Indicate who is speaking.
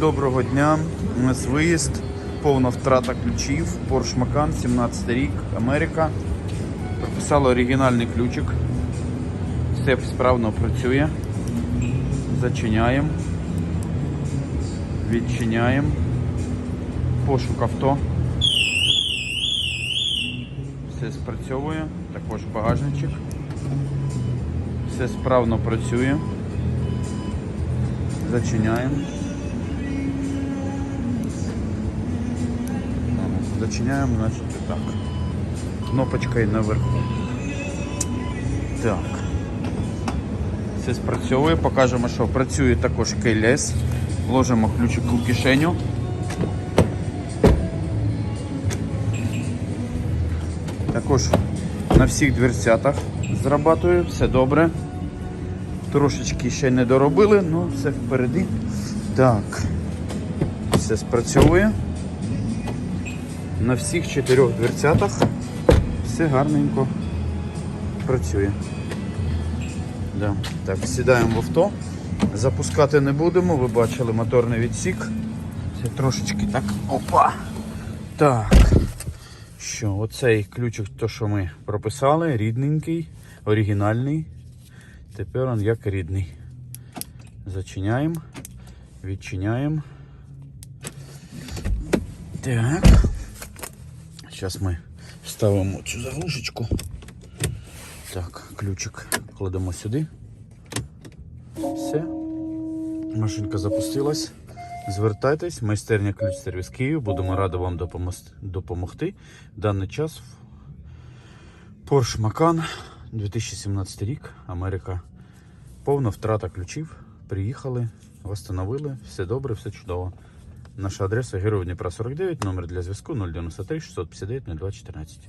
Speaker 1: доброго дня. У нас виїзд, повна втрата ключів. Porsche Macan, 17 рік, Америка. Прописали оригінальний ключик. Все справно працює. Зачиняємо. Відчиняємо. Пошук авто. Все спрацьовує. Також багажничок. Все справно працює. Зачиняємо. Зачиняємо, значить так. Кнопочкою наверху. Так. Все спрацьовує. Покажемо, що працює також кейлес. Вложимо ключик у кишеню. Також на всіх дверцятах зрабатує, все добре. Трошечки ще не доробили, але все впереді. Так, все спрацьовує. На всіх чотирьох дверцятах все гарненько працює. Да. Так, сідаємо в авто. Запускати не будемо. Ви бачили моторний відсік. Це трошечки так. Опа! Так. Що, оцей ключик, то, що ми прописали, рідненький, оригінальний. Тепер він як рідний. Зачиняємо, відчиняємо. Так. Зараз ми ставимо цю заглушечку. Так, ключик кладемо сюди. Все. Машинка запустилась. Звертайтесь, майстерня ключ сервіс Київ. Будемо раді вам допомогти. В даний час Porsche Macan 2017 рік, Америка. Повна втрата ключів. Приїхали, встановили. Все добре, все чудово. Наша адреса Героїв Дніпра 49, номер для зв'язку 093 659 0214.